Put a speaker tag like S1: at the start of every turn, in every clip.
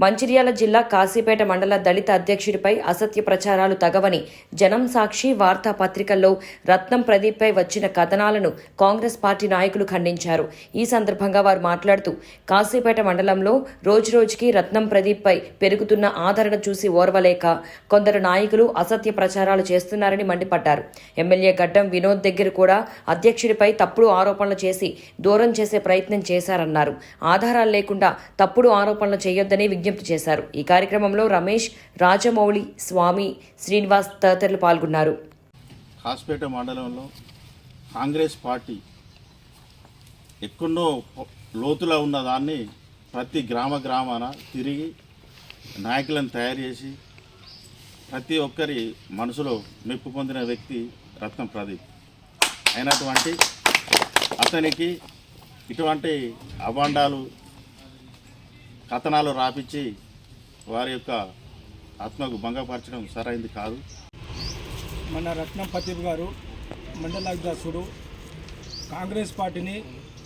S1: మంచిర్యాల జిల్లా కాశీపేట మండల దళిత అధ్యక్షుడిపై అసత్య ప్రచారాలు తగవని జనం సాక్షి వార్తాపత్రికల్లో రత్నం ప్రదీప్పై వచ్చిన కథనాలను కాంగ్రెస్ పార్టీ నాయకులు ఖండించారు. ఈ సందర్భంగా వారు మాట్లాడుతూ కాశీపేట మండలంలో రోజురోజుకి రత్నం ప్రదీప్పై పెరుగుతున్న ఆదరణ చూసి ఓర్వలేక కొందరు నాయకులు అసత్య ప్రచారాలు చేస్తున్నారని మండిపడ్డారు. ఎమ్మెల్యే గడ్డం వినోద్ దగ్గర కూడా అధ్యక్షుడిపై తప్పుడు ఆరోపణలు చేసి దూరం చేసే ప్రయత్నం చేశారన్నారు. ఆధారాలు లేకుండా తప్పుడు ఆరోపణలు చేయొద్దని విజ్ఞప్తి చేశారు. ఈ కార్యక్రమంలో రమేష్ రాజమౌళి స్వామి శ్రీనివాస్ తదితరులు పాల్గొన్నారు.
S2: కాస్పేట మండలంలో కాంగ్రెస్ పార్టీ ఎక్కడో లోతులో ఉన్న దాన్ని ప్రతి గ్రామ గ్రామాన తిరిగి నాయకులను తయారు చేసి ప్రతి ఒక్కరి మనసులో మెప్పు పొందిన వ్యక్తి రత్నం ప్రదీప్. అయినటువంటి అతనికి ఇటువంటి అవాండాలు కథనాలు రాపించి వారి యొక్క ఆత్మకు భంగపరచడం సరైంది కాదు.
S3: మన రత్నం ప్రదీప్ గారు మండల అధ్యక్షుడు కాంగ్రెస్ పార్టీని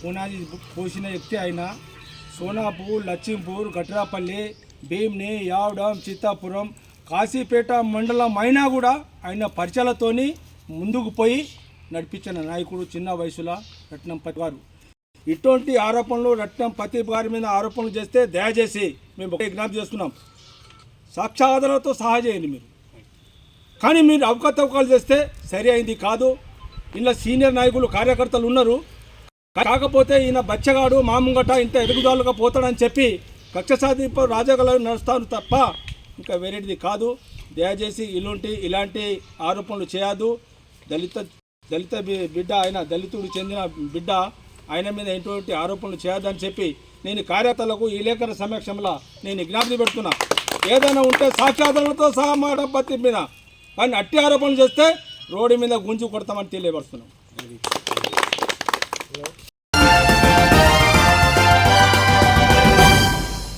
S3: పునాది పోసిన వ్యక్తి అయిన సోనాపూర్ లచ్చింపూర్ గట్రాపల్లి భీమ్ని యావడం చిత్తాపురం కాశీపేట మండలం అయినా కూడా ఆయన పరిచయాలతోని ముందుకు పోయి నడిపించిన నాయకుడు చిన్న వయసులో రత్నం గారు. ఇటువంటి ఆరోపణలు రత్నం ప్రతి గారి మీద ఆరోపణలు చేస్తే దయచేసి మేము ఒకటే విజ్ఞప్తి చేస్తున్నాం. సాక్ష్యాధారాలతో సహా చేయండి మీరు. కానీ మీరు అవకతవకాలు చేస్తే సరి అయింది కాదు. ఇలా సీనియర్ నాయకులు కార్యకర్తలు ఉన్నారు. కాకపోతే ఈయన బచ్చగాడు మాముంగట ఇంత ఎదుగుదాలుగా పోతాడని చెప్పి కక్ష సాధింపు రాజకీయాలు నడుస్తాను తప్ప ఇంకా వేరేటిది కాదు. దయచేసి ఇలాంటి ఇలాంటి ఆరోపణలు చేయదు దళిత దళిత బిడ్డ ఆయన దళితుడికి చెందిన బిడ్డ ఆయన మీద ఎటువంటి ఆరోపణలు చేయొద్దని చెప్పి నేను కార్యకర్తలకు ఈ లేఖన సమక్షంలో నేను విజ్ఞప్తి పెడుతున్నా. ఏదైనా ఉంటే సాక్ష్యాధారాలతో సహా మాట పత్తి మీద. కానీ అట్టి ఆరోపణలు చేస్తే రోడ్డు మీద గుంజు కొడతామని తెలియపరుస్తున్నాం.